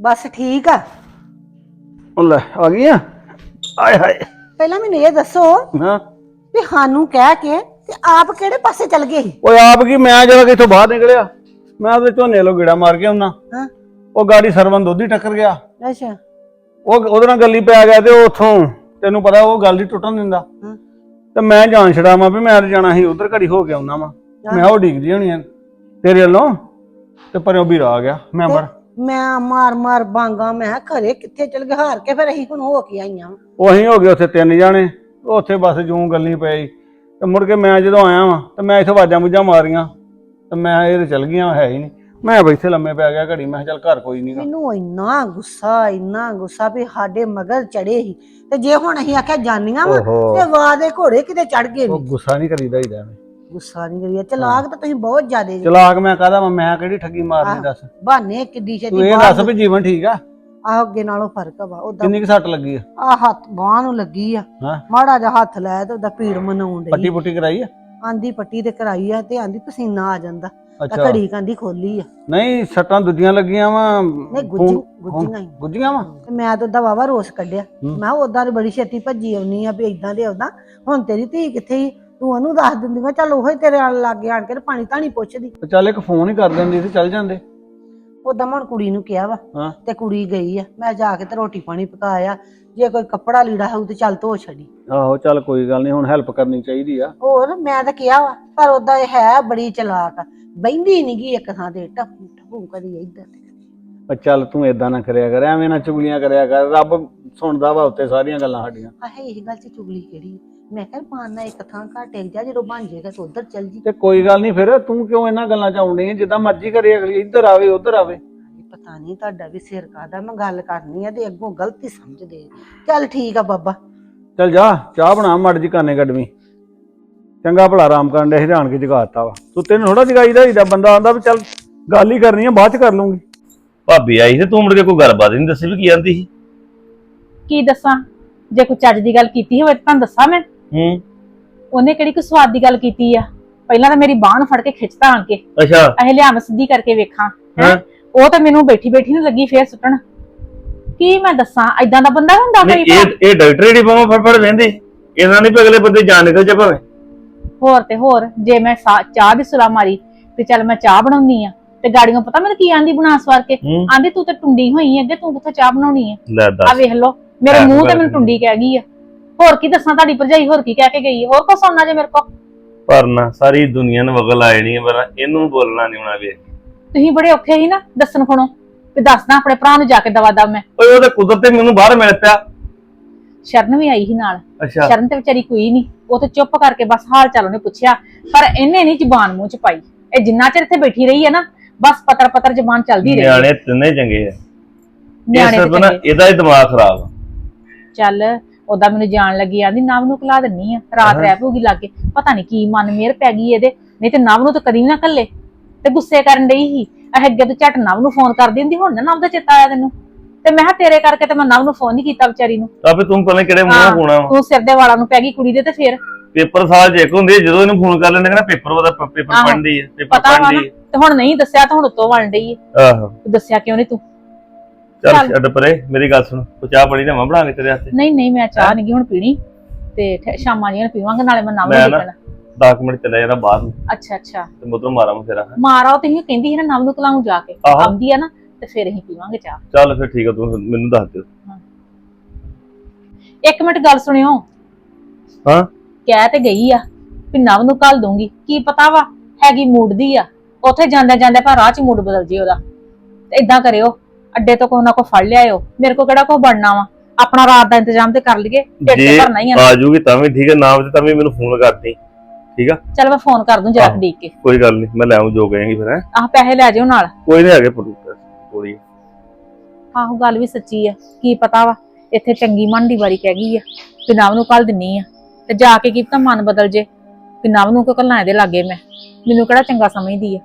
ਬਸ ਠੀਕ ਆ। ਉਹ ਲੈ ਆ ਗਈਆਂ ਆਏ ਹਾਏ। ਪਹਿਲਾਂ ਮੈਨੂੰ ਇਹ ਦੱਸੋ ਹਾਂ। ਵੀ ਸਾਨੂੰ ਕਹਿ ਕੇ ਤੇ ਆਪ ਕਿਹੜੇ ਪਾਸੇ ਚਲ ਗਏ ਸੀ? ਓਏ ਆਪ ਕੀ? ਮੈਂ ਜਦੋਂ ਕਿਥੋਂ ਬਾਹਰ ਨਿਕਲਿਆ? ਮੈਂ ਉਹਦੇ ਝੋਨੇ ਲੋ ਗੇੜਾ ਮਾਰ ਕੇ ਆਉਣਾ ਹਾਂ। ਉਹ ਗਾੜੀ ਸਰਵਨ ਦੁੱਧ ਟੱਕਰ ਗਿਆ। ਅੱਛਾ। ਉਹ ਉਹਦੇ ਨਾਲ ਗੱਲੀ ਪੈ ਗਿਆ ਤੇ ਉਥੋਂ ਤੈਨੂੰ ਪਤਾ ਉਹ ਗੱਲ ਹੀ ਟੁੱਟਣ ਦਿੰਦਾ। ਹਾਂ। ਤੇ ਮੈਂ ਜਾਣ ਛੜਾਵਾਂ ਵੀ ਮੈਂ ਤੇ ਜਾਣਾ ਸੀ ਉਧਰ ਘੜੀ ਹੋ ਕੇ ਆਉਣਾ ਵਾ। ਮੈਂ ਉਹ ਡਿੱਗ ਜੀ ਹੋਣੀ ਆ ਤੇਰੇ ਵੱਲੋਂ। ਤੇ ਪਰਿਓ ਵੀ ਆ ਗਿਆ ਮੈਂ ਬੜ ਮੈਂ ਮਾਰ ਮਾਰ ਬਾਂਗਾ ਮੈਂ ਕਿਹਾ ਘਰੇ ਕਿੱਥੇ ਚਲ ਗਏ ਹਾਰ ਕੇ ਫਿਰ ਅਸੀਂ ਹੁਣ ਹੋ ਕੇ ਆਈਆਂ। ਉਹ ਅਸੀਂ ਹੋ ਗਏ ਉੱਥੇ ਤਿੰਨ ਜਾਣੇ ਉਹ ਉੱਥੇ ਬਸ ਜੂੰ ਗੱਲੀ ਪਈ। ਤੇ ਮੁੜ ਕੇ ਮੈਂ ਜਦੋਂ ਆਇਆ ਵਾਂ ਤੇ ਮੈਂ ਇੱਥੇ ਵਾਜਾਂ ਮੁੱਜਾਂ ਮਾਰੀਆਂ ਤੇ ਮੈਂ ਇਹ ਤੇ ਚਲ ਗਈਆਂ ਹੈ ਹੀ ਨਹੀਂ। ਮੈਂ ਬੈਠੇ ਲੰਮੇ ਪੈ ਗਿਆ ਘੜੀ ਮੈਂ ਕਿਹਾ ਚੱਲ ਘਰ ਕੋਈ ਨਹੀਂਗਾ ਮੈਨੂੰ ਇੰਨਾ ਗੁੱਸਾ ਇੰਨਾ ਗੁੱਸਾ ਵੀ ਸਾਡੇ ਮਗਰ ਚੜੇ ਸੀ। ਤੇ ਜੇ ਹੁਣ ਅਸੀਂ ਆਖਿਆ ਜਾਨੀਆਂ ਵਾ ਤੇ ਵਾਹ ਦੇ ਘੋੜੇ ਕਿਤੇ ਚੜ ਗਏ ਉਹ ਨੇ ਗੁੱਸਾ ਨਹੀਂ ਕਰੀਦਾ ਹੀ ਐਵੇਂ। ਗੁੱਸਾ ਨਹੀਂ ਕਰੀਏ ਚਲਾਕ ਤਾਂ ਤੁਸੀਂ ਬਹੁਤ ਜ਼ਿਆਦੇ ਜੀ। ਚਲਾਕ ਮੈਂ ਕਹਦਾ ਮੈਂ ਕਿਹੜੀ ਠੱਗੀ ਮਾਰਨੀ ਦੱਸ? ਬਹਾਨੇ ਕਿੱਡੀ ਤੂੰ ਛੇਤੀ ਇਹ ਬਾਹਰ ਦੱਸ ਵੀ ਜੀਵਨ ਠੀਕ ਆ? ਆਹ ਅੱਗੇ ਨਾਲੋਂ ਫ਼ਰਕ ਵਾ ਉਹਦਾ ਕਿੰਨੀ ਕੁ ਸੱਟ ਲੱਗੀ ਆ? ਆ ਹੱਥ ਬਾਹ ਨੂੰ ਲੱਗੀ ਆ। ਹਾਂ। ਮਾੜਾ ਜਿਹਾ ਹੱਥ ਲਾਇਆ ਤੇ ਉਹਦਾ ਪੀੜ ਮਨਾਉਣ ਡਈ। ਪੱਟੀ ਪੁੱਟੀ ਕਰਾਈ ਆ? ਆਂਦੀ ਪੱਟੀ ਤੇ ਕਰਾਈ ਆ ਤੇ ਆਂਦੀ ਪਸੀਨਾ ਆ ਜਾਂਦਾ। ਤਾਂ ਅੱਛਾ। ਘੜੀ ਕਾਂਦੀ ਖੋਲੀ ਆ। ਨਹੀਂ ਸੱਟਾਂ ਦੂਜੀਆਂ ਲੱਗੀਆਂ ਵਾ। ਨਹੀਂ ਗੁੱਜੀ ਗੁੱਜੀਆਂ ਹੀ ਗੁੱਜੀਆਂ ਵਾ? ਤੇ ਮੈਂ ਤਾਂ ਉਹਦਾ ਵਾਵਾ ਰੋਸ ਕੱਢਿਆ। ਹੂੰ। ਮੈਂ ਤੇ ਬੜੀ ਛੇਤੀ ਭੱਜੀ ਆਉਣੀ ਆ ਵੀ ਇਦਾਂ ਦੇ ਆਉਦਾ। ਹੁਣ ਤੇਰੀ ਧੀ ਕਿੱਥੇ ਸੀ? ਤੂੰ ਉਹਨੂੰ ਦੱਸ ਦਿੰਦੀ ਮੈਂ ਚੱਲ ਉਹੀ ਤੇਰੇ ਨਾਲ ਲਾਗੇ ਆਣ ਕੇ ਤੇ ਪਾਣੀ ਧਾਣੀ ਪੁੱਛਦੀ। ਤੇ ਚੱਲ ਇੱਕ ਫੋਨ ਹੀ ਕਰ ਦਿੰਦੀ ਤੇ ਚੱਲ ਜਾਂਦੇ। ਉਦਾਂ ਮੈਂ ਹੁਣ ਕੁੜੀ ਨੂੰ ਕਿਹਾ ਵਾ ਹਾਂ। ਤੇ ਕੁੜੀ ਗਈ ਆ ਮੈਂ ਜਾ ਕੇ ਤੇ ਰੋਟੀ ਪਾਣੀ ਪਕਾਇਆ ਜੇ ਕੋਈ ਕੱਪੜਾ ਲੀੜਾ ਹੋਊ ਤੇ ਚੱਲ ਧੋ ਛੱਡੀ। ਆਹੋ ਚੱਲ ਕੋਈ ਗੱਲ ਨਹੀਂ ਹੁਣ ਹੈਲਪ ਕਰਨੀ ਚਾਹੀਦੀ ਆ। ਹੋਰ ਮੈਂ ਤਾਂ ਕਿਹਾ ਵਾ ਪਰ ਉਦਾਂ ਇਹ ਹੈ ਬੜੀ ਚਲਾਕ ਆ ਬੈਂਦੀ ਨੀ ਗੀ ਇੱਕ ਥਾਂ ਤੇ ਟਪੂ ਟਪੂ ਕਦੀ ਇੱਧਰ। ਤੇ ਕਦੀ ਪਰ ਚੱਲ ਤੂੰ ਏਦਾਂ ਨਾ ਕਰਿਆ ਕਰ ਐਵੇਂ ਨਾ ਚੁਗਲੀਆਂ ਕਰਿਆ ਕਰ ਰੱਬ ਸੁਣਦਾ ਵਾ ਉੱਤੇ ਸਾਰੀਆਂ ਗੱਲਾਂ ਸਾਡੀਆਂ। ਆਹੇ ਇਹ ਗੱਲ ਚ ਚੁਗਲੀ ਕਿਹੜੀ? ਮੈਂ ਕਿਹਾ ਮਾਨਨਾ ਇੱਕ ਥਾਂ ਘਾਟ ਟਿਕ ਜਾ ਜਦੋਂ ਬਣ ਜਾਏਗਾ ਤੇ ਉਧਰ ਚੱਲ ਜੀ। ਤੇ ਕੋਈ ਗੱਲ ਨਹੀਂ ਫਿਰ ਤੂੰ ਕਿਉਂ ਇਹਨਾਂ ਗੱਲਾਂ ਚ ਆਉਂਦੀ ਹੈ ਜਿੱਦਾਂ ਮਰਜ਼ੀ ਕਰੇ ਅਗਲੀ ਇੱਧਰ ਆਵੇ ਉੱਧਰ ਆਵੇ। ਪਤਾ ਨਹੀਂ ਤੁਹਾਡਾ ਵੀ ਸਿਰ ਕਾਦਾ ਮੈਂ ਗੱਲ ਕਰਨੀ ਆ ਤੇ ਅੱਗੋਂ ਗਲਤੀ ਸਮਝਦੇ। ਚੱਲ ਠੀਕ ਆ ਬਾਬਾ। ਚੱਲ ਜਾ ਚਾਹ ਬਣਾ ਮੜ ਜੀ ਕਾਨੇ ਕੱਢਵੀਂ ਚੰਗਾ ਭਲਾ ਆਰਾਮ ਕਰਨ ਦੇ ਹਜਾਨ ਕੇ ਜਗਾਤਾ ਵਾ। ਤੂੰ ਤੈਨੂੰ ਥੋੜਾ ਜਗਾਈਦਾ ਹੀਦਾ ਬੰਦਾ ਆਂਦਾ ਵੀ ਚੱਲ ਗੱਲ ਹੀ ਕਰਨੀ ਆ ਬਾਅਦ ਚ ਕਰ ਲੂੰਗੀ ਭਾਬੀ ਆਈ ਤੇ ਤੂੰ ਮੁੜ ਕੇ ਕੋਈ ਗੱਲਬਾਤ ਨਹੀਂ ਦੱਸੀ ਵੀ ਕੀ ਆਂਦੀ ਸੀ? ਕੀ ਦੱਸਾਂ? ਜੇ ਕੋਈ ਚੱਜ ਦੀ ਗੱਲ ਕੀਤੀ ਹੋਵੇ ਤਾਂ ਤੁਹਾਨੂੰ ਦੱਸਾਂ ਮੈਂ। ਹੂੰ। ਉਹਨੇ ਕਿਹੜੀ ਕੋਈ ਸਵਾਦ ਦੀ ਗੱਲ ਕੀਤੀ ਆ? ਪਹਿਲਾਂ ਤਾਂ ਮੇਰੀ ਬਾਹ ਨੂੰ ਫੜ ਕੇ ਖਿੱਚਤਾ ਆਣ ਕੇ। ਅੱਛਾ। ਇਹ ਲਿਆ ਮੈਂ ਸਿੱਧੀ ਕਰਕੇ ਵੇਖਾਂ। ਹੈਂ। ਉਹ ਤਾਂ ਮੈਨੂੰ ਬੈਠੀ ਬੈਠੀ ਨੂੰ ਲੱਗੀ ਫੇਰ ਸੁੱਟਣ। ਕੀ ਮੈਂ ਦੱਸਾਂ? ਐਦਾਂ ਦਾ ਬੰਦਾ ਹੁੰਦਾ ਨਹੀਂ ਕੋਈ ਇਹ ਇਹ ਡਾਕਟਰ ਜਿਹੜੀ ਬਾਹਾਂ ਫੜ ਫੜ ਵੇਂਦੇ ਇਹਨਾਂ ਨਹੀਂ ਅਗਲੇ ਬੰਦੇ ਜਾਣ ਨਿਕਲ ਜਾ ਭਾਵੇਂ। ਹੋਰ ਤੇ ਹੋਰ ਜੇ ਮੈਂ ਸਾ- ਚਾਹ ਦੀ ਸੁਲਾ ਮਾਰੀ ਤੇ ਚੱਲ ਮੈਂ ਚਾਹ ਬਣਾਉਣੀ ਆ ਤੇ ਗਾੜੀਆਂ ਪਤਾ ਮੈਨੂੰ ਕੀ ਆਂਦੀ ਬਣਾ ਸਵਾਰ ਕੇ? ਹੂੰ। ਆਂਦੀ ਤੂੰ ਤੇ ਟੁੰਡੀ ਹੋਈ ਅੱਗੇ ਤੂੰ ਕਿੱਥੇ ਚਾਹ ਬਣਾਉਣੀ ਆ? ਲੈ ਆ ਦੱਸ ਵੇਖ ਲਓ। ਮੇਰੇ ਮੂੰਹ ਤੇ ਮੈਨੂੰ। ਟੁੰਡੀ ਕਹਿ ਗਈ ਆ। ਹੋਰ ਕੀ ਦੱਸਾਂ ਤੁਹਾਡੀ ਭਰਜਾਈ ਹੋਰ ਕੀ ਕਹਿ ਕੇ ਗਈ? ਹੋਰ ਕੋ ਸੁਣਨਾ ਜੇ ਮੇਰੇ ਕੋ ਪਰ ਨਾ ਸਾਰੀ ਦੁਨੀਆ ਨੂੰ ਵਗਲ ਆ ਜਾਣੀ ਪਰ ਇਹਨੂੰ ਬੋਲਣਾ ਨਹੀਂ ਆਉਣਾ ਵੇ ਤੁਸੀਂ ਬੜੇ ਔਖੇ ਸੀ ਨਾ ਦੱਸਣ ਖਣੋ। ਤੇ ਦੱਸਦਾ ਆਪਣੇ ਭਰਾ ਨੂੰ ਜਾ ਕੇ ਦਵਾ ਦਵ ਮੈਂ। ਓਏ ਉਹ ਤਾਂ ਕੁਦਰਤ ਤੇ ਮੈਨੂੰ ਬਾਹਰ ਮਿਲ ਪਿਆ। ਸ਼ਰਨ ਵੀ ਆਈ ਸੀ ਨਾਲ। ਅੱਛਾ। ਸ਼ਰਨ ਤੇ ਵਿਚਾਰੀ ਕੋਈ ਨਹੀਂ ਉਹ ਤੇ ਚੁੱਪ ਕਰਕੇ ਬਸ ਹਾਲ ਚਾਲ ਉਹਨੇ ਪੁੱਛਿਆ। ਪਰ ਇਹਨੇ ਨਹੀਂ ਜ਼ਬਾਨ ਮੂੰਹ ਚ ਪਾਈ। ਇਹ ਜਿੰਨਾ ਚਿਰ ਇੱਥੇ ਬੈਠੀ ਰਹੀ ਹੈ ਨਾ ਬਸ ਪਤਰ ਪਤਰ ਜ਼ਬਾਨ ਚੱਲਦੀ ਰਹੀ ਨਿਆਣੇ ਤਿੰਨੇ ਚੰਗੇ ਆ। ਨਿਆਣੇ। ਇਹਦਾ ਹੀ ਦਿਮਾਗ ਖਰਾਬ ਆ। ਚੱਲ ਉਹਦਾ ਮੈਨੂੰ ਜਾਣ ਲੱਗੀ ਆਂਦੀ ਨਵ ਨੂੰ ਕਲਾ ਦਿੰਨੀ ਆ ਰਾਤ। ਰਹਿ ਪਊਗੀ ਲਾਗੇ। ਪਤਾ ਨਹੀਂ ਕੀ ਮਨ ਮੇਰ ਪੈ ਗਈ ਇਹਦੇ ਨਹੀਂ ਤੇ ਨਵ ਨੂੰ ਤਾਂ ਕਦੀ ਵੀ ਨਾ ਕੱਲੇ ਤੇ ਗੁੱਸੇ ਕਰਨ ਡਈ ਸੀ। ਇਹ ਅੱਗੇ ਤੋਂ ਝਟ ਨਵ ਨੂੰ ਫੋਨ ਕਰ ਦਿੰਦੀ ਹੁਣ ਨਾ ਨਵ ਦਾ ਚੇਤਾ ਆਇਆ ਤੈਨੂੰ। ਤੇ ਮੈਂ ਕਿਹਾ ਤੇਰੇ ਕਰਕੇ ਤੇ ਮੈਂ ਨਵ ਨੂੰ ਫੋਨ ਨਹੀਂ ਕੀਤਾ ਵਿਚਾਰੀ ਨੂੰ। ਤਾਂ ਵੀ ਤੂੰ ਪਹਿਲਾਂ ਕਿਹੜੇ। ਮੂੰਹ ਹੋਣਾ ਵਾ ਤੂੰ ਸਿਰ ਦੇ ਵਾਲਾਂ ਨੂੰ ਪੈ ਗਈ ਕੁੜੀ ਦੇ ਤੇ ਫੇਰ। ਪੇਪਰ ਸਾਲ ਚ ਇੱਕ ਹੁੰਦੀ ਜਦੋਂ ਇਹਨੂੰ ਫੋਨ ਕਰ ਲੈਂਦੇ ਕਹਿੰਦਾ ਪੇਪਰ ਉਹਦਾ ਪ- ਪੇਪਰ ਆਹੋ। ਪੜ੍ਹਦੀ ਹੈ ਪੇਪਰ ਪਤਾ ਵਾ ਨਾ। ਪੜ੍ਹਦੀ ਤੇ ਹੁਣ ਨਹੀਂ ਦੱਸਿਆ ਤਾਂ ਹੁਣ ਉੱਤੋਂ ਵਲਣ ਡਈ ਹੈ। ਆਹੋ। ਤੂੰ ਦੱਸਿਆ ਕਿਉਂ ਨਹੀਂ ਤੂੰ? ਚੱਲ ਚੱਲ। ਛੱਡ ਪਰੇ ਮੇਰੀ ਗੱਲ ਸੁਣ ਤੂੰ ਚਾਹ ਬਣੀ ਨਾ ਬਣਾ ਕੇ ਤੇਰੇ ਹੱਥੇ? ਨਹੀਂ ਨਹੀਂ ਮੈਂ ਚਾਹ ਨਹੀਂ ਹੁਣ ਪੀਣੀ ਤੇ ਠ- ਸ਼ਾਮਾਂ ਜੀਆਂ ਪੀਵਾਂਗੇ ਨਾਲੇ ਮੈਂ ਨਵ ਨੂੰ ਮੈਂ ਨਾ- ਦੇਖਣਾ। 10 ਮਿੰਟ ਚੱਲਿਆ ਜਰਾ ਬਾਹਰ ਨੂੰ। ਅੱਛਾ ਅੱਛਾ। ਤੇ ਮੁੱਦੋਂ ਮਾਰਾਂ ਮੈਂ ਫੇਰਾ ਮਾਰਾ ਤੇ ਹੀ ਕਹਿੰਦੀ ਸੀ ਨਾ ਨਵ ਨੂੰ ਕਲਾਉਂ ਜਾ ਕੇ। ਆਹੋ। ਆਉਂਦੀ ਆ ਨਾ ਤੇ ਫਿਰ ਅਸੀਂ ਪੀਵਾਂਗੇ ਚਾਹ। ਚੱਲ ਫਿਰ ਠੀਕ ਆ ਤੂੰ ਮੈਨੂੰ ਦੱਸ ਦਿਓ। ਇੱਕ ਮਿੰਟ ਗੱਲ ਸੁਣਿਓ। ਹਾਂ? ਕਹਿ ਤੇ ਗਈ ਆ ਵੀ ਨਵ ਨੂੰ ਕੱਲ ਦੂੰਗੀ ਕੀ ਪਤਾ ਵਾ ਹੈਗੀ ਮੂਡ ਦੀ ਆ। ਉੱਥੇ ਜਾਂਦੇ ਜਾਂਦੇ ਪਰ ਰਾਹ ਚ ਮੂਡ ਬਦਲ ਜੇ ਉਹਦਾ। ਤੇ ਇਦਾਂ ਕਰਿਓ ਅੱਡੇ ਤੋਂ ਕੋਈ ਨਾ ਕੋਈ ਫੜ ਲਿਆਇਓ। ਮੇਰੇ ਕੋ ਕਿਹੜਾ ਕੋਈ ਬਣਨਾ ਵਾ? ਆਪਣਾ ਰਾਤ ਦਾ ਇੰਤਜ਼ਾਮ ਤੇ ਕਰ ਲਈਏ ਢਿੱਡ ਤੇ ਭਰਨਾ ਹੀ ਆ ਆ ਜੂਗੀ ਤਾਂ ਵੀ ਠੀਕ ਹੈ ਨਾਮ ਤੇ ਤਾਂ ਵੀ ਮੈਨੂੰ ਫੋਨ ਕਰਦੀ। ਠੀਕ ਆ? ਚਲ ਮੈਂ ਫੋਨ ਕਰ ਦੂੰ ਜਰਾ। ਦੇਖ ਕੇ। ਕੋਈ ਗੱਲ ਨਹੀਂ ਮੈਂ ਲੈ ਆਉਂ ਜੋ ਕਹੇਂਗੀ ਫਿਰ ਹੈਂ। ਆਹ ਪੈਸੇ ਲੈ ਜਿਓ ਨਾਲ। ਕੋਈ ਨਹੀਂ ਹੈਗੇ ਪ੍ਰੋਡਿਊਸਰ ਕੋਈ। ਆਹੋ ਗੱਲ ਵੀ ਸੱਚੀ ਆ। ਕੀ ਪਤਾ ਵਾ ਇੱਥੇ ਚੰਗੀ ਮਨ ਦੀ ਵਾਰੀ ਕਹਿ ਗਈ ਆ ਕਿ ਨਵ ਨੂੰ ਕੱਲ ਦਿੰਨੀ ਆ। ਤੇ ਜਾ ਕੇ ਕੀ ਪਤਾ ਮਨ ਬਦਲ ਜੇ ਕਿ ਨਵ ਨੂੰ ਕਿਉਂ ਕੱਲਣਾ ਇਹਦੇ ਲਾਗੇ ਮੈਂ। ਮੈਨੂੰ ਕਿਹੜਾ ਚੰਗਾ ਸਮਝਦੀ ਆ।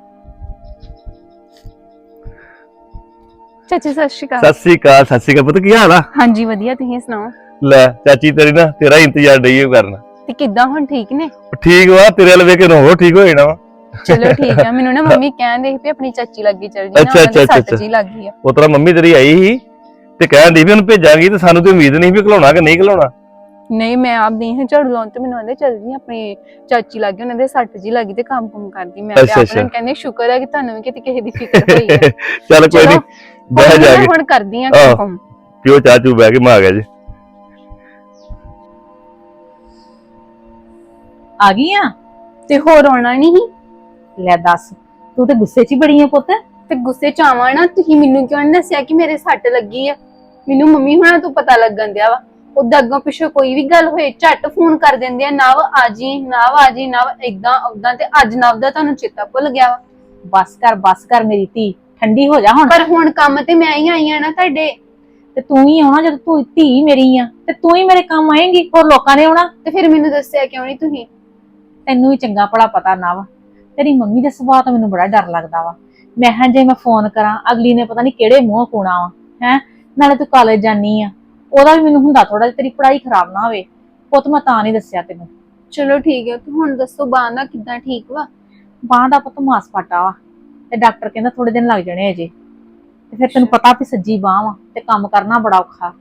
ਚਾਚੀ ਸਤਿ ਸ਼੍ਰੀ ਅਕਾਲ। ਸਤਿ ਸ੍ਰੀ ਅਕਾਲ ਸਤਿ ਸ੍ਰੀ ਅਕਾਲ। ਪੁੱਤ ਕੀ ਹਾਲ ਆ? ਹਾਂਜੀ ਵਧੀਆ ਤੁਸੀਂ ਸੁਣਾਓ? ਲੈ ਚਾਚੀ ਤੇਰੀ ਨਾ ਤੇਰਾ ਹੀ ਇੰਤਜ਼ਾਰ ਡਈ ਹੋ ਕਰਨਾ। ਤੇ ਕਿੱਦਾਂ ਹੁਣ ਠੀਕ ਨੇ? ਠੀਕ ਵਾ ਤੇਰੇ ਵੱਲ ਵੇਖ ਕੇ ਰੋ ਠੀਕ ਹੋ ਜਾਣਾ ਵਾ। ਚਲੋ ਠੀਕ ਆ ਮੈਨੂੰ ਨਾ ਮੰਮੀ ਕਹਿੰਦੇ ਸੀ ਵੀ ਆਪਣੀ ਚਾਚੀ ਲੱਗੀ ਚਲ ਜੀ ਨਾ ਅੱਛਾ, ਸੱਟ। ਜੀ ਲੱਗ ਆ। ਉਹ ਤਰ੍ਹਾਂ ਮੰਮੀ ਤੇਰੀ ਆਈ ਸੀ ਤੇ ਕਹਿਣ ਦੀ ਵੀ ਉਹਨੂੰ ਭੇਜਾਂਗੀ ਤੇ ਸਾਨੂੰ ਤੇ ਉਮੀਦ ਨਹੀਂ ਸੀ ਵੀ ਘਲਾਉਣਾ ਕਿ ਨਹੀਂ ਘਲਾਉਣਾ। ਨਹੀਂ ਮੈਂ ਆਪ ਨਹੀਂ ਹਾਂ ਝਾੜੂ ਲਾਉਣ ਤੇ ਮੈਨੂੰ ਆਂਦੇ ਚਲ ਜੀ ਆਪਣੀ ਚਾਚੀ ਲੱਗੀ ਉਹਨਾਂ ਦੇ ਸੱਟ ਜੀ ਲੱਗੀ ਤੇ ਕੰਮ ਕੁਮ ਕਰਦੀ। ਮੈਂ ਤੇ ਅੱਛਾ, ਆਪਣੇ। ਕਹਿੰਦੇ ਸ਼ੁਕਰ ਹੈ ਕਿ ਤੁਹਾਨੂੰ ਵੀ ਕਿਤੇ ਕਿਸੇ ਦੀ ਫਿਕਰ ਹੋਈ ਹੈ ਚੱਲ ਕੋਈ ਨਹੀਂ ਚਲੋ, ਬਹਿ ਜਾ ਕੇ। ਹੁਣ ਕਰਦੀ ਆ ਆਹ। ਕੰਮ। ਪਿਓ ਚਾਹ ਚੂ ਬਹਿ ਕੇ ਮੈਂ ਆ ਗਿਆ ਜੀ। ਆ ਗਈ ਆ? ਤੇ ਹੋਰ ਆਉਣਾ ਨਹੀਂ ਲੈ ਦੱਸ ਤੂੰ ਤੇ ਗੁੱਸੇ 'ਚ ਹੀ ਬੜੀ ਆ ਪੁੱਤ। ਤੇ ਗੁੱਸੇ ਚ ਆਵਾਂ ਨਾ ਤੁਸੀਂ ਮੈਨੂੰ ਕਿਉਂ ਨੀ ਦੱਸਿਆ ਕਿ ਮੇਰੇ ਸੱਟ ਲੱਗੀ ਆ? ਮੈਨੂੰ ਮੰਮੀ ਹੁਣਾਂ ਤੋਂ ਪਤਾ ਲੱਗਣ ਦਿਆ ਵਾ। ਉਦਾਂ ਅੱਗੋਂ ਪਿੱਛੋਂ ਕੋਈ ਵੀ ਗੱਲ ਹੋਏ ਝੱਟ ਫੋਨ ਕਰ ਦਿੰਦੇ ਆ ਨਵ ਆਜੀ ਨਵ ਆਜੀ ਨਵ ਇਦਾਂ ਉਦਾਂ ਤੇ ਅੱਜ ਨਵ ਦਾ ਤੁਹਾਨੂੰ ਚੇਤਾ ਭੁੱਲ ਗਿਆ ਵਾ। ਬਸ ਕਰ ਬਸ ਕਰ ਮੇਰੀ ਧੀ। ਠੰਡੀ ਹੋ ਜਾ ਹੁਣ। ਪਰ ਹੁਣ ਕੰਮ ਤੇ ਮੈਂ ਹੀ ਆਈ ਆ ਨਾ ਤੁਹਾਡੇ। ਤੇ ਤੂੰ ਹੀ ਆਉਣਾ ਜਦ ਤੂੰ ਧੀ ਮੇਰੀ ਆ। ਤੇ ਤੂੰ ਹੀ ਮੇਰੇ ਕੰਮ ਆਏਂਗੀ ਹੋਰ ਲੋਕਾਂ ਨੇ ਆਉਣਾ। ਤੇ ਫਿਰ ਮੈਨੂੰ ਦੱਸਿਆ ਕਿਉਂ ਨਹੀਂ ਤੁਸੀਂ? ਤੈਨੂੰ ਵੀ ਚੰਗਾ ਭਲਾ ਪਤਾ ਨਾ ਵਾ। ਤੇਰੀ ਮੰਮੀ ਦੇ ਸੁਭਾਅ ਤੋਂ ਮੈਨੂੰ ਬੜਾ ਡਰ ਲੱਗਦਾ ਵਾ। ਮੈਂ ਹਾਂ ਜੇ ਮੈਂ ਫੋਨ ਕਰਾਂ ਅਗਲੀ ਨੇ ਪਤਾ ਨਹੀਂ ਕਿਹੜੇ ਮੂੰਹ ਕੋਣਾ ਵਾ ਹੈ? ਨਾਲੇ ਤੂੰ ਕਾਲਜ ਜਾਨੀ ਆ। ਉਹਦਾ ਵੀ ਮੈਨੂੰ ਹੁੰਦਾ ਥੋੜਾ ਜਿਹਾ ਤੇਰੀ ਪੜ੍ਹਾਈ ਖਰਾਬ ਨਾ ਹੋਵੇ। ਪੁੱਤ ਮੈਂ ਤਾਂ ਨਹੀਂ ਦੱਸਿਆ ਤੈਨੂੰ। ਚਲੋ ਠੀਕ ਹੈ ਤੇ ਹੁਣ ਦੱਸੋ ਬਾਂਹ ਦਾ ਕਿੱਦਾਂ ਠੀਕ ਵਾ? ਬਾਂਹ ਦਾ ਪੁੱਤ ਮਾਸ ਪਾਟਾ ਵਾ। ਤੇ ਡਾਕਟਰ ਕਹਿੰਦਾ ਥੋੜੇ ਦਿਨ ਲੱਗ ਜਾਣੇ ਅਜੇ। ਤੇ ਫਿਰ ਤੈਨੂੰ ਪਤਾ ਵੀ ਸੱਜੀ ਬਾਂਹ ਵਾ ਤੇ ਕੰਮ ਕਰਨਾ ਬੜਾ ਔਖਾ।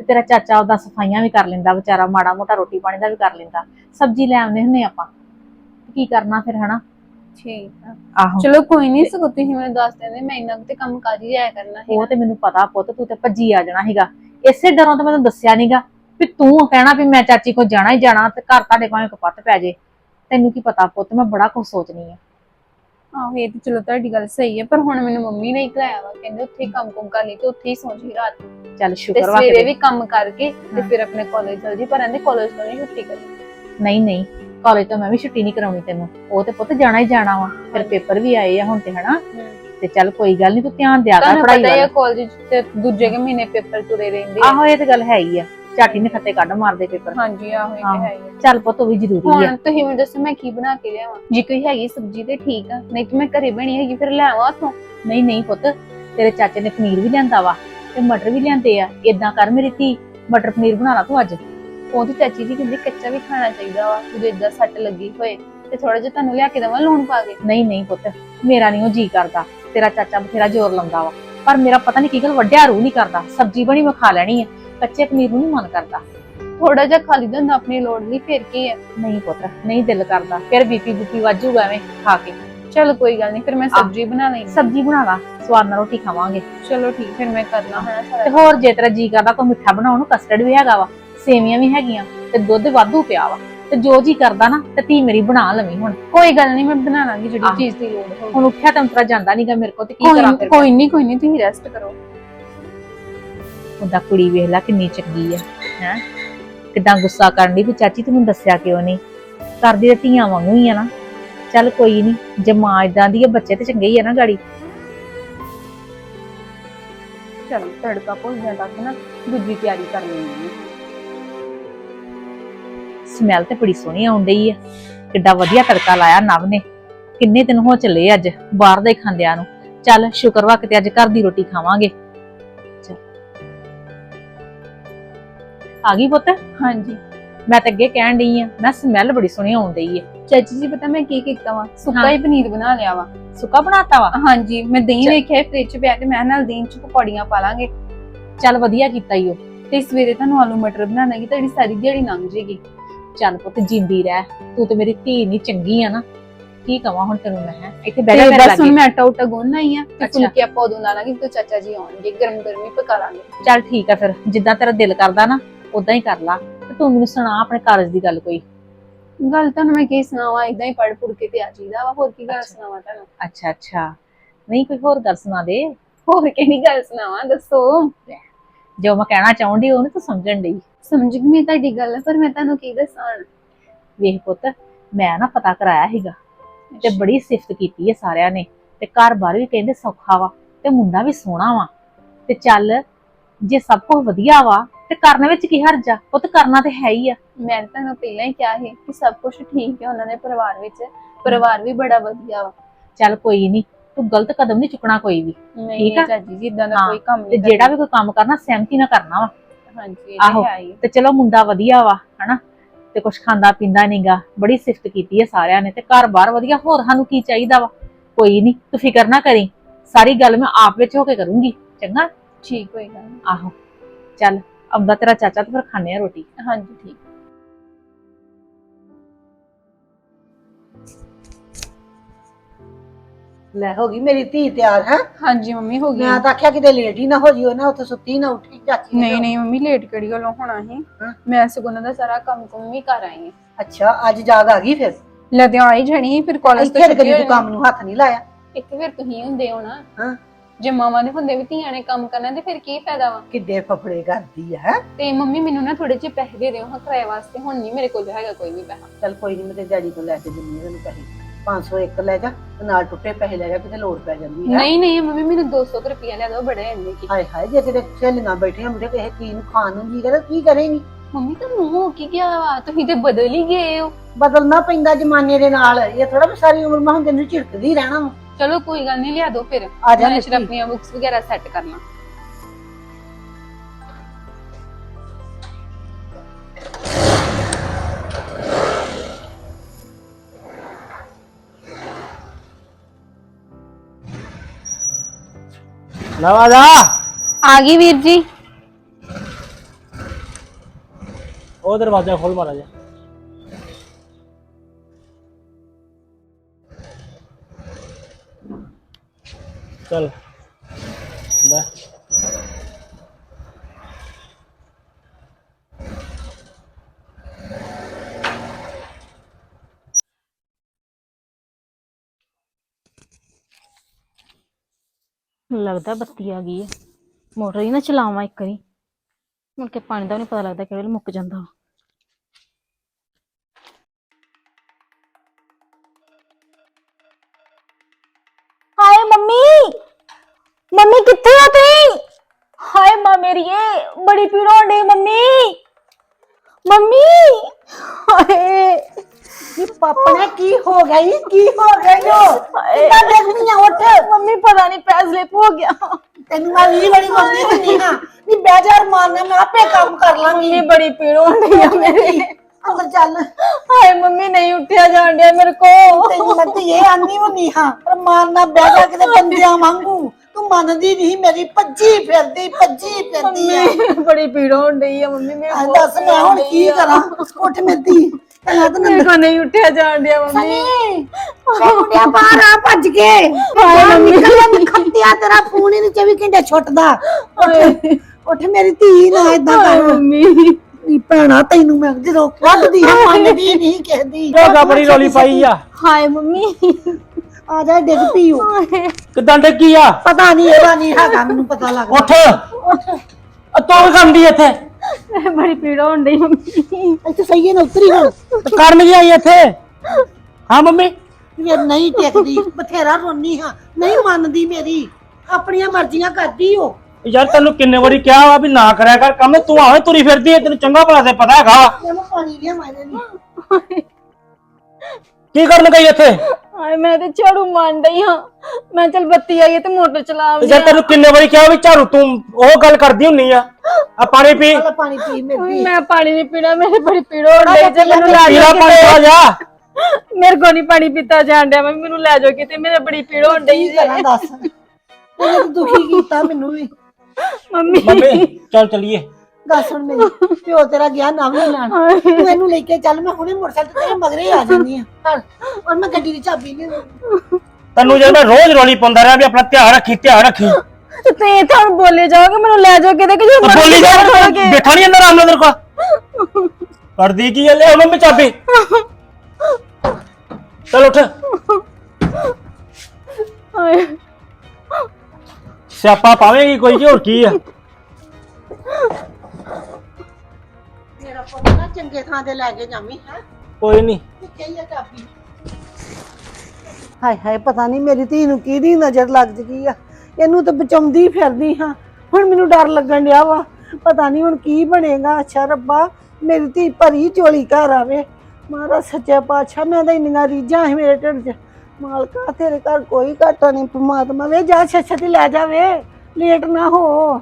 ਤੇ ਤੇਰਾ ਚਾਚਾ ਉਹਦਾ ਸਫਾਈਆਂ ਵੀ ਕਰ ਲੈਂਦਾ ਵਿਚਾਰਾ ਮਾੜਾ ਮੋਟਾ ਰੋਟੀ ਪਾਣੀ ਦਾ ਵੀ ਕਰ ਲੈਂਦਾ। ਸਬਜ਼ੀ ਲੈ ਆਉਂਦੇ ਹੁੰਨੇ ਆਪਾਂ। ਕੀ ਕਰਨਾ ਫਿਰ ਹਨਾ? ਠੀਕ ਆ। ਆਹੋ। ਚਲੋ ਕੋਈ ਨਹੀਂ ਸਗੋਂ ਤੁਸੀਂ ਮੈਨੂੰ ਦੱਸ ਦਿੰਦੇ ਮੈਂ ਇੰਨਾ ਕੁ ਤੇ ਕੰਮ ਕਰ ਹੀ ਜਾਇਆ ਕਰਨਾ ਹੈ ਉਹ ਤੇ ਮੈਨੂੰ ਪਤਾ ਪੁੱਤ ਤੂੰ ਤੇ ਭੱਜੀ ਆ ਜਾਣਾ ਸੀਗਾ। ਇਸੇ ਡਰੋਂ ਤਾਂ ਮੈਨੂੰ ਦੱਸਿਆ ਨਹੀਂਗਾ ਵੀ ਤੂੰ ਕਹਿਣਾ ਵੀ ਮੈਂ ਚਾਚੀ ਕੋਲ ਜਾਣਾ ਹੀ ਜਾਣਾ ਤੇ ਘਰ ਤੁਹਾਡੇ ਭਾਵੇਂ ਕਪੱਤ ਪੈ ਜੇ। ਤੈਨੂੰ ਕੀ ਪਤਾ ਪੁੱਤ ਮੈਂ ਬੜਾ ਕੁਝ ਸੋਚਣੀ ਆ। ਆਹੋ ਇਹ ਤੇ ਚਲੋ ਤੁਹਾਡੀ ਗੱਲ ਸਹੀ ਹੈ ਪਰ ਹੁਣ ਮੈਨੂੰ ਮੰਮੀ ਨੇ ਹੀ ਕਲਾਇਆ ਵਾ ਕਹਿੰਦੇ ਉੱਥੇ ਹੀ ਕੰਮ ਕੁਮ ਕਰ ਲਈ ਤੇ ਉੱਥੇ ਹੀ ਸੌਂ ਜੀ ਰਾਤ ਚੱਲ ਤੇ ਸ਼ੁਕਰ ਵਾ ਸਵੇਰੇ। ਵੀ ਕੰਮ ਕਰਕੇ ਤੇ। ਫਿਰ ਆਪਣੇ ਕਾਲਜ ਚਲ ਜੀ ਪਰ ਇਹਦੇ ਕਾਲਜ ਤੋਂ ਨਹੀਂ ਛੁੱਟੀ ਕਰੀ ਨਹੀਂ ਨਹੀਂ ਕਾਲਜ ਤੋਂ ਮੈਂ ਵੀ ਛੁੱਟੀ ਨਹੀਂ ਕਰਾਉਣੀ ਤੈਨੂੰ। ਉਹ ਤੇ ਪੁੱਤ ਜਾਣਾ ਹੀ ਜਾਣਾ ਵਾ ਫਿਰ ਪੇਪਰ ਵੀ ਆਏ ਆ ਹੁਣ ਤੇ ਹਨਾ? ਤੇ ਚੱਲ ਕੋਈ ਗੱਲ ਨਹੀਂ ਤੂੰ ਧਿਆਨ ਦਿਆ ਕਰ ਤੁਹਾਨੂੰ ਪੜ੍ਹਾਈ ਪਤਾ ਹੀ ਵੱਲ। ਹੈ ਕਾਲਜ ਤੇ ਦੂਜੇ ਕੇ ਮਹੀਨੇ ਪੇਪਰ ਤੁਰੇ ਰਹਿੰਦੇ ਆ। ਆਹੋ ਇਹ ਤੇ ਗੱਲ ਹੈ ਹੀ ਆ। ਝਾਟੀ ਨੇ ਖੱਤੇ ਕੱਢ ਮਾਰਦੇ ਪੇਪਰ। ਹਾਂਜੀ ਆਹੋ ਇਹ। ਤੇ ਹੈ। ਹੀ ਆ। ਚੱਲ ਪੁੱਤ ਉਹ ਵੀ ਜ਼ਰੂਰੀ ਆ। ਹੁਣ ਤੁਸੀਂ ਮੈਨੂੰ ਦੱਸੋ ਮੈਂ ਕੀ ਬਣਾ ਕੇ ਲਿਆਵਾਂ? ਜੇ ਕੋਈ ਹੈਗੀ ਸਬਜ਼ੀ ਤੇ ਠੀਕ ਆ ਨਹੀਂ ਤੇ ਮੈਂ ਘਰੇ ਬਣੀ ਹੈਗੀ ਫਿਰ ਲੈ ਆਵਾਂ ਉੱਥੋਂ। ਨਹੀਂ ਨਹੀਂ ਪੁੱਤ ਤੇਰੇ ਚਾਚੇ ਨੇ ਪਨੀਰ ਵੀ ਲਿਆਂਦਾ ਵਾ ਤੇ ਮਟਰ ਵੀ ਲਿਆਂਦੇ ਆ। ਇਦਾਂ ਕਰ ਮੇਰੀ ਧੀ ਮਟਰ ਪਨੀਰ ਬਣਾ ਲਾ ਤੂੰ ਅੱਜ। ਉਹਦੀ ਚਾਚੀ ਜੀ ਕਹਿੰਦੀ ਕੱਚਾ ਵੀ ਖਾਣਾ ਚਾਹੀਦਾ ਵਾ ਜਦੋਂ ਇਦਾਂ ਸੱਟ ਲੱਗੀ ਹੋਏ ਤੇ ਥੋੜਾ ਜਿਹਾ ਤੁਹਾਨੂੰ ਲਿਆ ਕੇ ਦੇਵਾਂ ਲੂਣ ਪਾ ਕੇ? ਨਹੀਂ ਨਹੀਂ ਪੁੱਤ ਮੇਰਾ ਨਹੀਂ ਉਹ ਜੀ ਕਰਦਾ। ਤੇਰਾ ਚਾਚਾ ਬਥੇਰਾ ਜ਼ੋਰ ਲਾਉਂਦਾ ਵਾ। ਪਰ ਮੇਰਾ ਪਤਾ ਨਹੀਂ ਕੀ ਗੱਲ ਵੱਡਿਆ ਰੂ ਨਹੀਂ ਕਰਦਾ। ਸਬਜ਼ੀ ਬਣੀ ਮੈਂ ਖਾ ਲੈਣੀ ਆ। ਕੱਚੇ ਪਨੀਰ ਨੂੰ ਨਹੀਂ ਮਨ ਕਰਦਾ। ਥੋੜਾ ਜਿਹਾ ਖਾ ਲਿਦਾ ਹੁੰਦਾ ਆਪਣੀ ਲੋੜ ਲਈ ਫਿਰ ਕੀ ਹੈ? ਨਹੀਂ ਪੁੱਤ ਨਹੀਂ ਦਿਲ ਕਰਦਾ। ਫਿਰ ਬੀਪੀ ਬੂਪੀ ਵਾਜੂਗਾ ਐਵੇਂ ਖਾ ਕੇ। ਚਲ ਕੋਈ ਗੱਲ ਨਹੀਂ ਫਿਰ ਮੈਂ। ਸਬਜ਼ੀ ਬਣਾ ਲੈਂਦੀ। ਸਬਜ਼ੀ ਬਣਾ ਲਾ। ਸਵਾਦ ਨਾਲ ਰੋਟੀ ਖਾਵਾਂਗੇ। ਚਲੋ ਠੀਕ ਫਿਰ ਮੈਂ ਕਰਨਾ ਹੈ ਤੇ ਹੋਰ ਜੇ ਤੇਰਾ ਜੀ ਕਰਦਾ ਕੋਈ ਮਿੱਠਾ ਬਣਾਉਣ ਨੂੰ ਕਸਟਰਡ ਵੀ ਹੈਗਾ ਵਾ ਸੇਵੀਆਂ ਵੀ ਹੈਗੀਆਂ ਤੇ ਦੁੱਧ ਵਾਧੂ ਪਿਆ ਵਾ। ਤੇ ਜੋ ਜੀ ਕਰਦਾ ਨਾ ਤੇ ਧੀ ਮੇਰੀ ਬਣਾ ਲਵੀਂ ਹੁਣ। ਕੋਈ ਗੱਲ ਨਹੀਂ ਮੈਂ ਬਣਾ ਲਾਂਗੀ ਜਿਹੜੀ। ਚੀਜ਼ ਦੀ ਲੋੜ ਹੋਵੇ ਹੁਣ ਉੱਠਿਆ ਤਾਂ ਤੇਰਾ ਜਾਂਦਾ ਨਹੀਂਗਾ ਮੇਰੇ ਕੋਲ ਤੇ ਕੀ ਕਰਾਂ ਫਿਰ ਕੋਈ ਨਹੀਂ ਕੋਈ ਨਹੀਂ ਤੁਸੀਂ ਰੈਸਟ ਕਰੋ। ਉਹਦਾ ਕੁੜੀ ਵੇਖ ਲੈ ਕਿੰਨੀ ਚੰਗੀ ਆ ਹੈ? ਕਿਦਾਂ ਗੁੱਸਾ ਕਰਨ ਦੀ ਵੀ ਚਾਚੀ ਤੂੰ ਮੈਨੂੰ ਦੱਸਿਆ ਕਿਉਂ ਨਹੀਂ? ਕਰਦੀ ਤੇ ਧੀਆਂ ਵਾਂਗੂ ਹੀ ਆ ਨਾ। ਚੱਲ ਕੋਈ ਨਹੀਂ ਜੇ ਮਾਂ ਇਦਾਂ ਦੀ ਆ ਬੱਚੇ ਤੇ ਚੰਗੇ ਹੀ ਆ ਨਾ ਗਾੜੀ। ਚਲੋ ਤੜਕਾ ਭੁੱਜਣ ਤੱਕ ਨਾ ਦੂਜੀ ਤਿਆਰੀ ਕਰ ਲੈਣੀ ਹੈ ਸਮੈਲ ਤੇ ਬੜੀ ਸੋਹਣੀ ਆਉਣ ਡਈ ਆ। ਕਿੱਡਾ ਵਧੀਆ ਤੜਕਾ ਲਾਇਆ ਨਵ ਨੇ। ਕਿੰਨੇ ਦਿਨ ਹੋ ਚੱਲੇ ਅੱਜ ਬਾਹਰ ਦੇ ਖਾਂਦਿਆਂ ਨੂੰ। ਚੱਲ ਸ਼ੁਕਰਵਾ ਕਿਤੇ ਅੱਜ ਘਰ ਦੀ ਰੋਟੀ ਖਾਵਾਂਗੇ। ਆ ਗਈ ਪੁੱਤ? ਹਾਂਜੀ। ਮੈਂ ਤਾਂ ਅੱਗੇ ਕਹਿਣ ਡਈ ਆ ਮੈਂ ਸਮੈਲ ਬੜੀ ਸੋਹਣੀ ਆਉਣ ਡਈ ਆ ਚਾਚੀ ਜੀ ਪਤਾ ਮੈਂ ਕੀ ਕੀਤਾ ਵਾ? ਸੁੱਕਾ ਹਾਂ। ਹੀ ਪਨੀਰ ਬਣਾ ਲਿਆ ਵਾ। ਸੁੱਕਾ ਬਣਾਤਾ ਵਾ? ਹਾਂਜੀ ਮੈਂ ਦਹੀਂ। ਵੇਖਿਆ ਫ੍ਰਿਜ 'ਚ ਪਿਆ ਤੇ ਮੈਂ ਨਾਲ ਦਹੀਂ 'ਚ ਪਕੌੜੀਆਂ ਪਾ ਲਾਂਗੇ। ਚੱਲ ਵਧੀਆ ਕੀਤਾ ਈ ਉਹ ਤੇ ਸਵੇਰੇ ਤੁਹਾਨੂੰ ਆਲੂ ਮਟਰ ਬਣਾਣਾਗੀ ਤੁਹਾਡੀ ਸਾਰੀ ਦਿਹਾੜੀ ਲੰਘ ਜੇਗੀ। ਚੱਲ ਪੁੱਤ ਜਿੰਦੀ ਰਹਿ। ਤੂੰ ਤੇ ਮੇਰੀ ਧੀ ਨਹੀਂ ਚੰਗੀ ਆ ਨਾ। ਕੀ ਕਵਾਂ ਹੁਣ ਤੈਨੂੰ ਮੈਂ ਹੈਂ? ਇੱਥੇ ਬਹਿ ਜਾ ਤੇ ਮੇਰੇ ਬਸ ਹੁਣ ਲਾਗੇ ਮੈਂ ਆਟਾ ਉਟਾ ਗੁੰਨ ਆਈ ਆ ਤੇ ਅੱਛਾ। ਫੁਲਕੇ ਆਪਾਂ ਉਦੋਂ ਲਾ ਲਾਂਗੇ ਤੇ ਚਾਚਾ ਜੀ ਆਉਣਗੇ ਗਰਮ ਗਰਮ ਪਕਾ ਲਾਂਗੇ। ਚੱਲ ਠੀਕ ਆ ਫਿਰ ਜਿੱਦਾਂ ਤੇਰਾ ਦਿਲ ਕਰਦਾ ਨਾ। ਉਦਾਂ ਹੀ ਕਰ ਲਾ ਤੇ ਤੂੰ ਮੈਨੂੰ ਸੁਣਾ ਆਪਣੇ ਕਾਲਜ ਦੀ ਗੱਲ ਕੋਈ। ਗੱਲ ਤੁਹਾਨੂੰ ਮੈਂ ਕੀ ਸੁਣਾਵਾਂ ਇਦਾਂ ਹੀ ਪੜ ਪੁੜ ਕੇ ਤੇ ਆ ਜੀਦਾ ਵਾ ਹੋਰ ਕੀ ਗੱਲ। ਸੁਣਾਵਾਂ ਤੁਹਾਨੂੰ? ਅੱਛਾ ਅੱਛਾ। ਨਹੀਂ ਕੋਈ ਹੋਰ ਗੱਲ ਸੁਣਾ ਦੇ। ਹੋਰ ਕਿਹੜੀ ਗੱਲ ਸੁਣਾਵਾਂ ਦੱਸੋ। ਜੋ ਮੈਂ ਕਹਿਣਾ ਚਾਹੁੰਦੀ ਉਹਨੂੰ ਤੂੰ ਸਮਝਣ ਡਈ। ਸਮਝ ਗਈ ਮੈਂ ਤੁਹਾਡੀ ਗੱਲ ਪਰ ਮੈਂ ਤੁਹਾਨੂੰ ਕੀ ਦੱਸਾਂ? ਵੇਖ ਪੁੱਤ ਮੈਂ ਨਾ ਪਤਾ ਕਰਾਇਆ ਸੀਗਾ ਤੇ ਬੜੀ ਸਿਫਤ ਕੀਤੀ ਹੈ ਸਾਰਿਆਂ ਨੇ ਤੇ ਘਰ ਬਾਰ ਵੀ ਕਹਿੰਦੇ ਸੌਖਾ ਵਾ ਤੇ ਮੁੰਡਾ ਵੀ ਸੋਹਣਾ ਵਾ ਤੇ ਚੱਲ ਜੇ ਸਭ ਕੁਝ ਵਧੀਆ ਵਾ ਤੇ ਕਰਨ ਵਿੱਚ ਕੀ ਹਰਜ ਆ? ਪੁੱਤ ਕਰਨਾ ਤੇ ਹੈ ਹੀ ਆ। ਮੈਂ ਤੁਹਾਨੂੰ ਪਹਿਲਾਂ ਹੀ ਕਿਹਾ ਸੀ ਕਿ ਸਭ ਕੁਝ ਠੀਕ ਹੈ ਉਹਨਾਂ ਦੇ ਪਰਿਵਾਰ ਵਿੱਚ। ਪਰਿਵਾਰ ਵੀ ਬੜਾ ਵਧੀਆ ਵਾ। ਚੱਲ ਕੋਈ ਨਹੀਂ ਤੂੰ ਗਲਤ ਕਦਮ ਨਹੀਂ ਚੁੱਕਣਾ ਕੋਈ ਵੀ। ਨਹੀਂ ਠੀਕ ਆ? ਚਾਚੀ ਜੀ ਇਦਾਂ ਦਾ ਹਾਂ, ਕੋਈ ਕੰਮ ਤੇ ਨਹੀਂ ਜਿਹੜਾ ਵੀ ਕੋਈ ਕੰਮ ਕਰਨਾ ਸਹਿਮਤੀ ਨਾਲ ਕਰਨਾ ਵਾ। ਹਾਂਜੀ ਇਹ ਆਹੋ। ਤੇ ਹੈ ਹੀ। ਤੇ ਚਲੋ ਮੁੰਡਾ ਵਧੀਆ ਵਾ ਹਨਾ? ਤੇ ਕੁਛ ਖਾਂਦਾ ਪੀਂਦਾ ਨਹੀਂਗਾ ਬੜੀ ਸਿਫਤ ਕੀਤੀ ਹੈ ਸਾਰਿਆਂ ਨੇ ਤੇ ਘਰ-ਬਾਰ ਵਧੀਆ ਹੋਰ ਸਾਨੂੰ ਕੀ ਚਾਹੀਦਾ ਵਾ? ਕੋਈ ਨਹੀਂ ਤੂੰ ਫਿਕਰ ਨਾ ਕਰੀ। ਸਾਰੀ ਗੱਲ ਮੈਂ ਆਪ ਵਿੱਚ ਹੋ ਕੇ ਕਰੂੰਗੀ ਚੰਗਾ? ਠੀਕ ਹੋਏਗਾ ਆਹੋ ਚੱਲ। ਆਉਂਦਾ ਤੇਰਾ ਚਾਚਾ ਤੇ ਫਿਰ ਖਾਣੇ ਆ ਰੋਟੀ। ਹਾਂਜੀ ਠੀਕ। ਲੈ ਹੋ ਗਈ ਮੇਰੀ ਧੀ ਤਿਆਰ ਹੈ? ਹਾਂਜੀ ਮੰਮੀ ਹੋ ਗਈ। ਮੈਂ ਤਾਂ ਆਖਿਆ ਕਿਤੇ ਲੇਟ ਹੀ ਨਾ ਹੋ ਜੀ ਉਹ ਨਾ ਉੱਥੇ ਸੁੱਤੀ ਨਾ ਉੱਠੀ ਚਾਚੀ ਨੇ ਨਹੀਂ ਨਹੀਂ ਮੰਮੀ ਲੇਟ ਕਿਹੜੀ ਗੱਲੋਂ ਹੋਣਾ ਸੀ? ਹਾਂ। ਮੈਂ ਸਗੋਂ ਦਾ ਸਾਰਾ ਕੰਮ ਕੁੰਮ ਵੀ ਕਰ ਆਈ ਹਾਂ। ਅੱਛਾ ਅੱਜ ਜਾਗ ਆ ਗਈ ਫਿਰ? ਲੈ ਤੇ ਆਈ ਜਾਣੀ ਸੀ, ਫਿਰ ਕਾਲਜ ਤੋਂ ਇੱਥੇ ਤੇ ਛੁੱਟੀ ਕਦੀ ਹੋ ਤੂੰ ਕੰਮ ਨੂੰ ਹੱਥ ਨਹੀਂ ਲਾਇਆ। ਇੱਕ ਫਿਰ ਤੁਸੀਂ ਹੁੰਦੇ ਹੋ ਨਾ ਹਾਂ। ਜੇ ਮਾਵਾਂ ਦੇ ਹੁੰਦੇ ਵੀ ਧੀਆਂ ਨੇ ਕੰਮ ਕਰਨਾ ਤੇ ਫਿਰ ਕੀ ਫਾਇਦਾ ਵਾ? ਕਿੱਡੇ ਫਫੜੇ ਕਰਦੀ ਹੈ? ਤੇ ਮੰਮੀ ਮੈਨੂੰ ਨਾ ਥੋੜੇ ਜਿਹੇ ਪੈਸੇ ਦੇ ਦਿਓ ਹਾਂ ਕਿਰਾਏ ਵਾਸਤੇ। ਹੁਣ ਨਹੀਂ ਮੇਰੇ ਕੋਲ ਹੈਗਾ ਕੋਈ ਵੀ ਪੈਸਾ। ਚੱਲ ਕੋਈ ਨਹੀਂ ਮੈਂ ਤੇ ਡੈਡੀ ਕੋਲ ਲੈ ਕੇ ਦਿੰਦੀ ਹਾਂ ਤੈਨੂੰ ਪੈਸੇ। 500 ਇੱਕ ਲੈ ਜਾ ਤੇ ਨਾਲ ਟੁੱਟੇ ਪੈਸੇ ਲੈ ਜਾ ਕਿਤੇ ਲੋੜ ਪੈ ਜਾਂਦੀ ਹੈ ਨਹੀਂ ਨਹੀਂ ਮੰਮੀ ਮੈਨੂੰ 200 ਰੁਪਇਆ ਲੈ ਦਿਓ ਬੜੇ ਇੰਨੇ ਕੀ। ਹਾਏ ਹਾਏ ਜੇ ਕਿਤੇ ਸਹੇਲੀਆਂ ਬੈਠੀਆਂ ਮੁੰਡੇ ਕਿਸੇ ਚੀਜ਼ ਨੂੰ ਖਾਣ ਨੂੰ ਜੀ ਕਰੇ ਕੀ ਕਰੇਂਗੀ ਮੰਮੀ ਤੁਹਾਨੂੰ ਹੋ ਕੀ ਗਿਆ ਵਾ? ਤੁਸੀਂ ਤੇ ਬਦਲ ਹੀ ਗਏ ਹੋ। ਬਦਲਣਾ ਪੈਂਦਾ ਜ਼ਮਾਨੇ ਦੇ ਨਾਲ ਇਹ ਥੋੜਾ ਵੀ ਸਾਰੀ ਉਮਰ ਮੈਂ ਹੁਣ ਤੈਨੂੰ ਝਿੜਕਦੀ ਰਹਿਣਾ ਵਾ। ਚਲੋ ਕੋਈ ਗੱਲ ਨਹੀਂ ਲਿਆ ਦਿਓ ਫਿਰ ਆ ਜਾ ਮੈਂ ਮਿੱਟੀ। ਸਿਰ ਆਪਣੀਆਂ ਬੁੱਕਸ ਵਗੈਰਾ ਸੈੱਟ ਕਰਨਾ ਨਵਾਜਾ ਆ ਗਈ ਵੀਰ ਜੀ ਉਹ ਦਰਵਾਜ਼ਾ ਖੋਲ ਮਾਰਾ ਜਾ ਚਲ। ਬੈ ਲੱਗਦਾ ਬੱਤੀ ਆ ਗਈ ਹੈ। ਮੋਟਰ ਹੀ ਨਾ ਚਲਾਵਾਂ ਇੱਕ ਵਾਰੀ। ਮੁੜ ਕੇ ਪਾਣੀ ਦਾ ਵੀ ਨਹੀਂ ਪਤਾ ਲੱਗਦਾ ਕਿਹੜੇ ਵੇਲੇ ਮੁੱਕ ਜਾਂਦਾ। ਕਿੱਥੇ ਆ ਤੁਸੀਂ? ਹਾਏ ਮਾਂ ਮੇਰੀਏ ਬੜੀ ਪੀੜ ਹੋਣ ਡਈ ਮੰਮੀ। ਮੰਮੀ। ਹਾਏ। ਨੀ ਪਾਪਣੇ ਕੀ ਹੋ ਗਈ ਕੀ ਹੋ ਗਈ ਓ ਕਿੱਦਾਂ ਦੇਖਦੀ ਆ ਉੱਠ। ਮੰਮੀ ਪਤਾ ਨਹੀਂ ਪੈਸਲੇ ਹੋ ਗਿਆ। ਤੈਨੂੰ ਮੈਂ ਵੀ ਬੜੀ ਮੰਗਦੀ ਹੁੰਦੀ ਹਾਂ ਨੀ ਬਹਿ ਜਾ ਮਾਰਨਾ ਮੈਂ ਆਪੇ ਕੰਮ ਕਰ ਲਾਂਗੀ। ਮੰਮੀ ਬੜੀ ਪੀੜ ਹੋਣ ਡਈ ਆ ਮੇਰੇ। ਅੰਦਰ ਚੱਲ। ਹਾਏ ਮੰਮੀ ਨਹੀਂ ਉੱਠਿਆ ਜਾਣ ਡਿਆ ਮੇਰੇ ਕੋ ਤੈਨੂੰ ਮੈਂ ਧੀਏ ਆਨੀ ਹੁੰਦੀ ਹਾਂ ਪਰ ਮਾਰਨਾ ਜਾ ਕਿਤੇ ਬੰਦਿਆਂ ਵਾਂਗੂ। ਤੂੰ ਮੰਨਦੀ ਨਹੀਂ ਮੇਰੀ ਭੱਜੀ ਫਿਰਦੀ ਭੱਜੀ ਫਿਰਦੀ ਆ। ਮੰਮੀ ਬੜੀ ਪੀੜ ਹੋਣ ਡਈ ਆ ਮੰਮੀ ਮੇਰੇ ਦੱਸ ਮੈਂ ਹੁਣ ਕੀ ਕਰਾਂ? ਉੱਠ ਮੇਰੀ ਪਹਿਲਾਂ ਤਾਂ ਮੇਰੇ ਕੋ ਨਹੀਂ ਉੱਠਿਆ ਜਾਣ ਡਿਆ ਮੰਮੀ। ਕੁੱਟਿਆ ਬਾਹਰ ਆ ਭੱਜ ਕੇ। ਹਾਏ ਮੰਮੀ। ਨਿਕਲਿਆ ਖੱਤਿਆ ਤੇਰਾ ਫੋਨ ਹੀ ਨੀ 24 ਘੰਟੇ ਛੁੱਟਦਾ। ਉੱਠ ਉੱਠ ਮੇਰੀ ਧੀ ਨਾ ਇਦਾਂ ਕਰ। ਮੰਮੀ। ਨੀ ਭੈਣਾ ਤੈਨੂੰ ਮੈਂ ਜਦੋਂ ਵੱਢਦੀ ਹਾਂ ਮੰਨਦੀ ਨਹੀਂ ਕਹਿੰਦੀ ਰੋਗਾ ਬੜੀ ਰੋਲੀ ਪਾਈ ਆ। ਹਾਏ ਮੰਮੀ। ਆ ਜਾ ਡਿੱਗ ਪਈ ਓ। ਕਿਦਾਂ ਡੱਗੀ ਆ? ਪਤਾ ਨਹੀਂ ਇਹਦਾ ਨਹੀਂ ਹੈਗਾ ਮੈਨੂੰ ਪਤਾ ਲੱਗਦਾ ਉੱਠ। ਆ ਤੂੰ ਕੀ ਕਰਦੀ ਇੱਥੇ। ਬੜੀ ਪੀੜ ਹੋਣ ਡਈ ਮੰਮੀ। ਇੱਥੇ ਸਹੀ ਨਾ ਉਤਰੀ ਹੁਣ। ਕਰਨ ਕੀ ਆਈ ਇੱਥੇ। ਹਾਂ ਮੰਮੀ? ਇਹ ਨਹੀਂ ਟਿਕਦੀ ਬਥੇਰਾ ਰੋਨੀ ਹਾਂ। ਨਹੀਂ ਮੰਨਦੀ ਮੇਰੀ। ਆਪਣੀਆਂ ਮਰਜ਼ੀਆਂ ਕਰਦੀ ਓ। ਯਾਰ ਤੈਨੂੰ ਕਿੰਨੇ ਵਾਰੀ ਕਿਹਾ ਵਾ ਵੀ ਨਾ ਕਰਿਆ ਕਰ ਕੰਮ। ਤੂੰ ਆਵੇਂ ਤੁਰੀ ਫਿਰਦੀ ਐ ਤੈਨੂੰ ਚੰਗਾ ਭਲਾ ਤੇ ਪਤਾ ਹੈਗਾ ਵਾ। ਮੈਨੂੰ ਪਾਣੀ ਲਿਆ ਮਾਰੇ ਨਹੀਂ ਕੀ ਕਰਨ ਗਈ ਇੱਥੇ? ਹਾਏ ਮੈਂ ਤੇ ਝਾੜੂ ਮਾਰਨ ਡਈ ਹਾਂ। ਮੈਂ ਚਲ ਬੱਤੀ ਆਈ ਹੈ ਤੇ ਮੋਟਰ ਚਲਾ ਤੇ ਯਾਰ ਤੈਨੂੰ ਕਿੰਨੇ ਵਾਰੀ ਕਿਹਾ ਵੀ ਝਾੜੂ ਤੂੰ ਉਹ ਗੱਲ ਕਰਦੀ ਹੁੰਨੀ ਆ। ਆ ਪਾਣੀ ਪੀ। ਚੱਲ ਪਾਣੀ ਪੀ ਮੇਰੀ ਮੈਂ ਪਾਣੀ ਨਹੀਂ ਪੀਣਾ ਮੇਰੇ ਬੜੀ ਪੀੜ ਡਈ ਜੇ ਮੈਨੂੰ ਲੈ ਪੀਲਾ ਪਾਣੀ ਆ ਕਿਤੇ। ਜਾ। ਮੇਰੇ ਕੋ ਨਹੀਂ ਪਾਣੀ ਪੀਤਾ ਜਾਣ ਡਿਆ ਮੰਮੀ ਮੈਨੂੰ ਲੈ ਜਾਓ ਕਿਤੇ ਮੇਰੇ ਬੜੀ ਪੀੜ ਹੋਣ ਡਈ ਕੀ ਕਰਾਂ ਦੱਸ। ਇਹਨੇ ਤਾਂ ਦੁਖੀ ਕੀਤਾ ਮੈਨੂੰ ਵੀ। ਮੰਮੀ। ਮੰਮੀ ਚੱਲ ਚਲੀਏ। ਦੱਸ ਹੁਣ ਮੇਰੀ ਪਿਓ ਤੇਰਾ ਗਿਆ ਨਾ ਵੀ ਲੈਣ। ਤੂੰ ਇਹਨੂੰ ਲੈ ਕੇ ਚੱਲ ਮੈਂ ਹੁਣੇ ਮੋਟਰਸਾਈਕਲ ਤੇ ਤੇਰੇ ਮਗਰੇ ਆ ਜਾਂਦੀ ਆ ਚੱਲ ਔਰ ਮੈਂ ਗੱਡੀ ਦੀ ਚਾਬੀ ਲੈ ਤੈਨੂੰ ਜਦ ਮੈਂ ਰੋਜ਼ ਰੋਲੀ ਪਾਉਂਦਾ ਰਿਹਾ ਵੀ ਆਪਣਾ ਧਿਆਨ ਰੱਖੀ ਧਿਆਨ ਰੱਖੀ। ਤੇ ਇੱਥੇ ਹੁਣ ਬੋਲੇ ਜਾਓਗੇ ਮੈਨੂੰ ਲੈ ਜਾਓ ਕਿਤੇ ਕਿ ਜੇ ਬੋਲੀ ਜਾ ਬੈਠਾ ਨਹੀਂ ਅੰਦਰ ਆਮਨੇ ਤੇਰੇ ਕੋ। ਕਰਦੀ ਕੀ ਲੈ ਉਹਨਾਂ ਵਿੱਚ ਚਾਬੀ। ਚਲ ਉੱਠ। ਹਾਏ। ਸਿਆਪਾ ਪਾਵੇਂਗੀ ਕੋਈ ਕੀ ਹੋਰ ਕੀ ਆ? ਚੰਗੇ ਥਾਂ ਤੇ ਲੈ ਕੇ ਜਾਵੀਂ ਹੈ? ਕੋਈ ਨਹੀਂ ਕਿੱਥੇ ਆ ਚਾਬੀ। ਹਾਏ ਹਾਏ ਪਤਾ ਨਹੀਂ ਮੇਰੀ ਧੀ ਨੂੰ ਕਿਹਦੀ ਨਜ਼ਰ ਲੱਗ ਗਈ ਆ। ਇਹਨੂੰ ਤਾਂ ਬਚਾਉਂਦੀ ਫਿਰਦੀ ਹਾਂ। ਹੁਣ ਮੈਨੂੰ ਡਰ ਲੱਗਣ ਡਿਆ ਵਾ। ਪਤਾ ਨਹੀਂ ਹੁਣ ਕੀ ਬਣੇਗਾ। ਅੱਛਾ ਰੱਬਾ ਮੇਰੀ ਧੀ ਭਰੀ ਝੋਲੀ ਘਰ ਆਵੇ। ਮਹਾਰਾਜ ਸੱਚੇ ਪਾਤਸ਼ਾਹ ਮੈਂ ਤਾਂ ਇੰਨੀਆਂ ਰੀਝਾਂ ਸੀ ਮੇਰੇ ਢਿੱਡ 'ਚ। ਮਾਲਕਾ ਤੇਰੇ ਘਰ ਕੋਈ ਘਾਟਾ ਨਹੀਂ ਪਰਮਾਤਮਾ ਵੇ ਜਾ ਛੇ ਛੇ ਲੈ ਜਾਵੇ। ਲੇਟ ਨਾ ਹੋ।